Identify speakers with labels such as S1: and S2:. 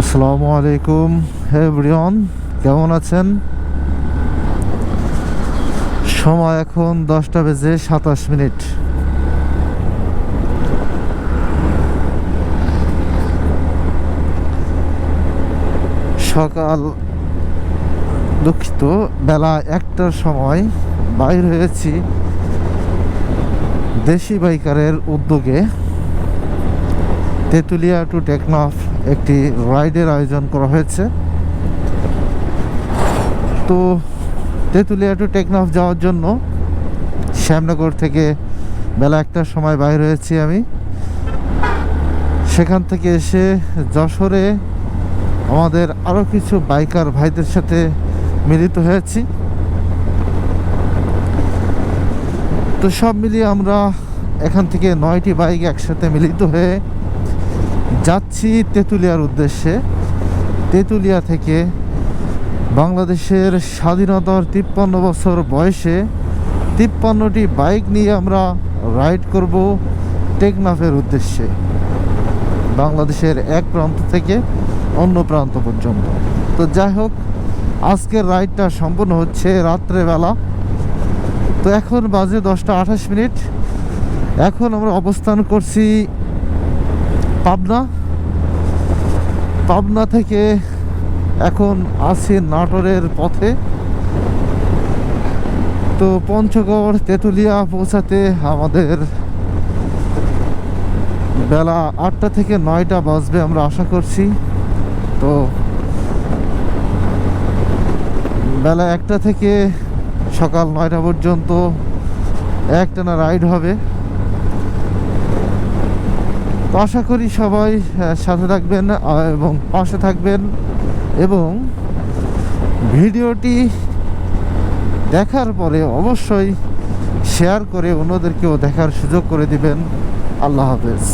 S1: আসসালামু আলাইকুম। হে ব্রিয়ন কেমন আছেন? সময় এখন দশটা বেজে সাতাশ মিনিট। সকাল দুঃখিত, বেলা একটার সময় বাইর হয়েছি দেশি বাইকারের উদ্যোগে তেঁতুলিয়া টু টেকনাফ একটি রাইডের আয়োজন করা হয়েছে। তো তেঁতুলিয়া টু টেকনাফ যাওয়ার জন্য শ্যামনগর থেকে বেলা একটার সময় বাইর হয়েছি আমি। সেখান থেকে এসে যশোরে আমাদের আরও কিছু বাইকার ভাইদের সাথে মিলিত হয়েছি। তো সব মিলিয়ে আমরা এখান থেকে নয়টি বাইক একসাথে মিলিত হয়ে যাচ্ছি তেঁতুলিয়ার উদ্দেশ্যে। তেঁতুলিয়া থেকে বাংলাদেশের স্বাধীনতার তিপ্পান্ন বছর বয়সে তিপ্পান্নটি বাইক নিয়ে আমরা রাইড করব টেকনাফের উদ্দেশ্যে। বাংলাদেশের এক প্রান্ত থেকে অন্য প্রান্ত পর্যন্ত। তো যাই হোক, আজকের রাইডটা সম্পূর্ণ হচ্ছে রাত্রেবেলা। তো এখন বাজে দশটা আঠাশ মিনিট। এখন আমরা অবস্থান করছি পাবনা। পাবনা থেকে এখন আছি নাটোরের পথে। তো পঞ্চগড়, তেঁতুলিয়া পৌঁছাতে আমাদের বেলা আটটা থেকে নয়টা বাজবে আমরা আশা করছি। তো বেলা একটা থেকে সকাল নয়টা পর্যন্ত একটানা রাইড হবে। তো আশা করি সবাই সাথে থাকবেন এবং পাশে থাকবেন, এবং ভিডিওটি দেখার পরে অবশ্যই শেয়ার করে অন্যদেরকেও দেখার সুযোগ করে দিবেন। আল্লাহ হাফেজ।